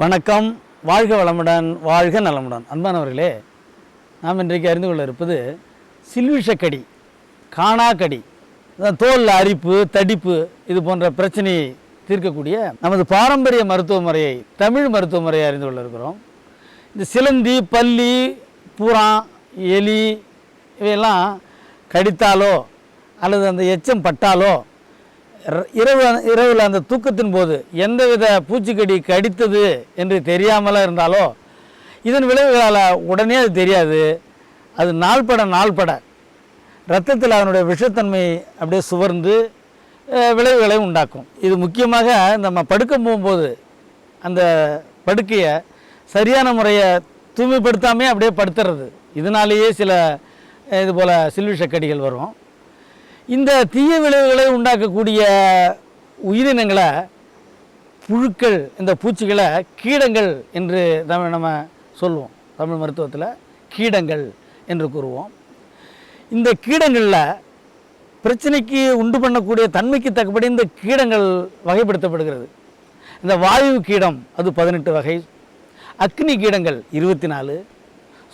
வணக்கம். வாழ்க வளமுடன் வாழ்க நலமுடன். அன்பானவர்களே நாம் இன்றைக்கு அறிந்து கொள்ள இருப்பது சில்விஷக்கடி காணாக்கடி தோல் அரிப்பு தடிப்பு இது போன்ற பிரச்சனையை தீர்க்கக்கூடிய நமது பாரம்பரிய மருத்துவ முறையை தமிழ் மருத்துவ முறையை அறிந்து கொள்ள இருக்கிறோம். இந்த சிலந்தி பல்லி புறா எலி இவையெல்லாம் கடித்தாலோ அல்லது அந்த எச்சம் பட்டாலோ இரவு இரவில் அந்த தூக்கத்தின் போது எந்தவித பூச்சிக்கடி கடித்தது என்று தெரியாமலாம் இருந்தாலோ இதன் விளைவுகளால் உடனே அது தெரியாது. அது நாள்பட நாள்பட. ரத்தத்தில் அதனுடைய விஷத்தன்மை அப்படியே சுவர்ந்து விளைவுகளை உண்டாக்கும். இது முக்கியமாக நம்ம படுக்க போகும்போது அந்த படுக்கையை சரியான முறையை தூய்மைப்படுத்தாமே அப்படியே படுத்துறது. இதனாலேயே சில இது போல் சில்விஷக்கடிகள் வரும். இந்த தீய விளைவுகளை உண்டாக்கக்கூடிய உயிரினங்களை புழுக்கள் இந்த பூச்சிகளை கீடங்கள் என்று நம்ம நம்ம சொல்லுவோம். தமிழ் மருத்துவத்தில் கீடங்கள் என்று கூறுவோம். இந்த கீடங்களில் பிரச்சனைக்கு உண்டு பண்ணக்கூடிய தன்மைக்கு தக்கபடி இந்த கீடங்கள் வகைப்படுத்தப்படுகிறது. இந்த வாயு கீடம் அது பதினெட்டு வகை அக்னி கீடங்கள் இருபத்தி நாலு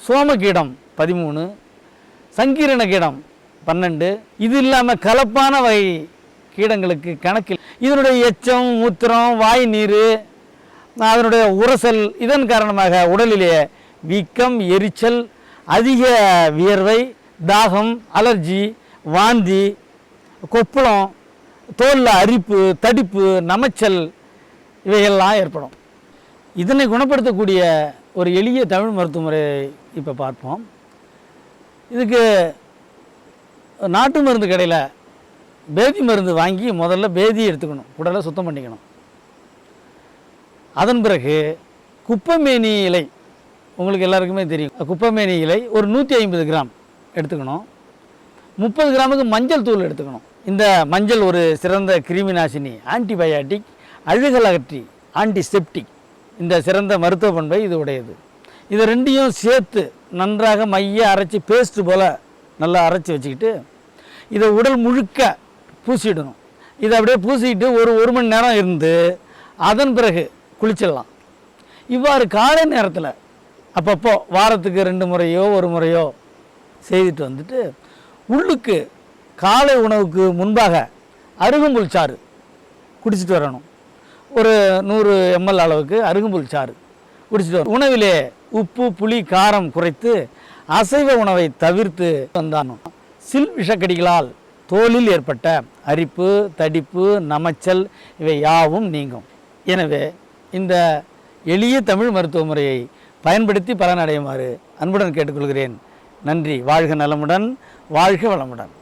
சோம கீடம் பதிமூணு சங்கீரண கீடம் பன்னெண்டு. இது இல்லாமல் கலப்பான வகை கீடங்களுக்கு கணக்கில் இதனுடைய எச்சம் மூத்திரம் வாய் நீர் அதனுடைய உரசல் இதன் காரணமாக உடலிலே வீக்கம் எரிச்சல் அதிக வியர்வை தாகம் அலர்ஜி வாந்தி கொப்பளம் தோலில் அரிப்பு தடிப்பு நமைச்சல் இவையெல்லாம் ஏற்படும். இதனை குணப்படுத்தக்கூடிய ஒரு எளிய தமிழ் மருத்துவ முறையை இப்போ பார்ப்போம். இதுக்கு நாட்டு மருந்து கடையில் பேதி மருந்து வாங்கி முதல்ல பேதியை எடுத்துக்கணும் உடலை சுத்தம் பண்ணிக்கணும். அதன் பிறகு குப்பைமேனி இலை உங்களுக்கு எல்லாருக்குமே தெரியும். குப்பைமேனி இலை ஒரு நூற்றி ஐம்பது கிராம் எடுத்துக்கணும். முப்பது கிராமுக்கு மஞ்சள் தூள் எடுத்துக்கணும். இந்த மஞ்சள் ஒரு சிறந்த கிருமி நாசினி ஆன்டிபயாட்டிக் அழுகல் அகற்றி ஆன்டிசெப்டிக் இந்த சிறந்த மருத்துவ பண்பை இது உடையது. இதை ரெண்டையும் சேர்த்து நன்றாக மைய அரைச்சி பேஸ்ட் போல் நல்லா அரைச்சி வச்சுக்கிட்டு இதை உடல் முழுக்க பூசிடணும். இதை அப்படியே பூசிக்கிட்டு ஒரு ஒரு மணி நேரம் இருந்து அதன் பிறகு குளிச்சிடலாம். இவ்வாறு காலை நேரத்தில் அப்பப்போ வாரத்துக்கு ரெண்டு முறையோ ஒரு முறையோ செய்துட்டு வந்துட்டு உள்ளுக்கு காலை உணவுக்கு முன்பாக அருகம்புல் சாறு குடிச்சிட்டு வரணும். ஒரு நூறு எம்எல் அளவுக்கு அருகம்புல் சாறு குடிச்சிட்டு வரணும். உணவிலே உப்பு புளி காரம் குறைத்து அசைவ உணவை தவிர்த்து வந்தானும் சில் விஷக்கடிகளால் தோலில் ஏற்பட்ட அரிப்பு தடிப்பு நமைச்சல் இவை யாவும் நீங்கும். எனவே இந்த எளிய தமிழ் மருத்துவ முறையை பயன்படுத்தி பலனடையுமாறு அன்புடன் கேட்டுக்கொள்கிறேன். நன்றி. வாழ்க நலமுடன் வாழ்க வளமுடன்.